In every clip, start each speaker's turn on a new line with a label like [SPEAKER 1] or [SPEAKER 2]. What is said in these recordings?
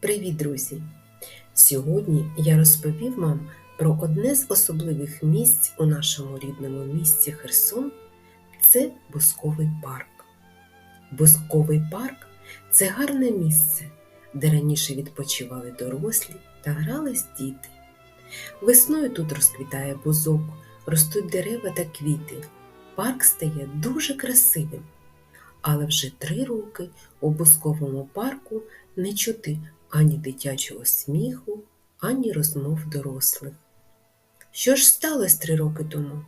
[SPEAKER 1] Привіт, друзі! Сьогодні я розповів вам про одне з особливих місць у нашому рідному місті Херсон це Бусковий парк. Бусковий парк це гарне місце, де раніше відпочивали дорослі та грались діти. Весною тут розквітає бузок, ростуть дерева та квіти. Парк стає дуже красивим. Але вже три роки у Бусковому парку не чути ані дитячого сміху, ані розмов дорослих. Що ж сталося три роки тому?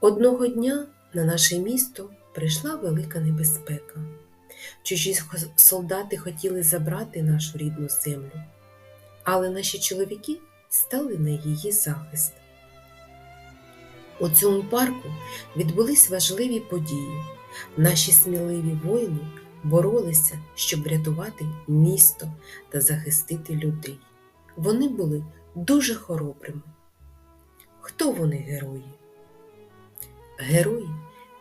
[SPEAKER 1] Одного дня на наше місто прийшла велика небезпека. Чужі солдати хотіли забрати нашу рідну землю, але наші чоловіки стали на її захист. У цьому парку відбулись важливі події. Наші сміливі воїни боролися, щоб врятувати місто та захистити людей. Вони були дуже хоробрими. Хто вони герої? Герої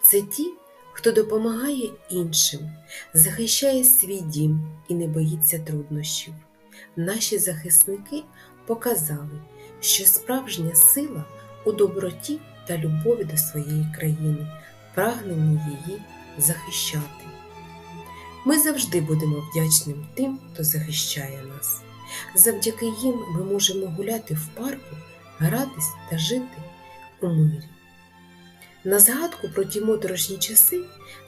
[SPEAKER 1] це ті, хто допомагає іншим, захищає свій дім і не боїться труднощів. Наші захисники показали, що справжня сила у доброті та любові до своєї країни, прагненні її захищати. Ми завжди будемо вдячним тим, хто захищає нас. Завдяки їм ми можемо гуляти в парку, гратись та жити у мирі. На згадку про ті моторошні часи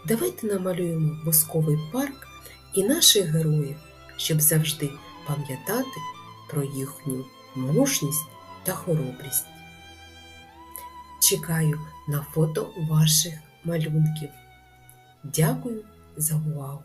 [SPEAKER 1] давайте намалюємо бусковий парк і наших героїв, щоб завжди пам'ятати про їхню мужність та хоробрість. Чекаю на фото ваших малюнків. Дякую Zamboal.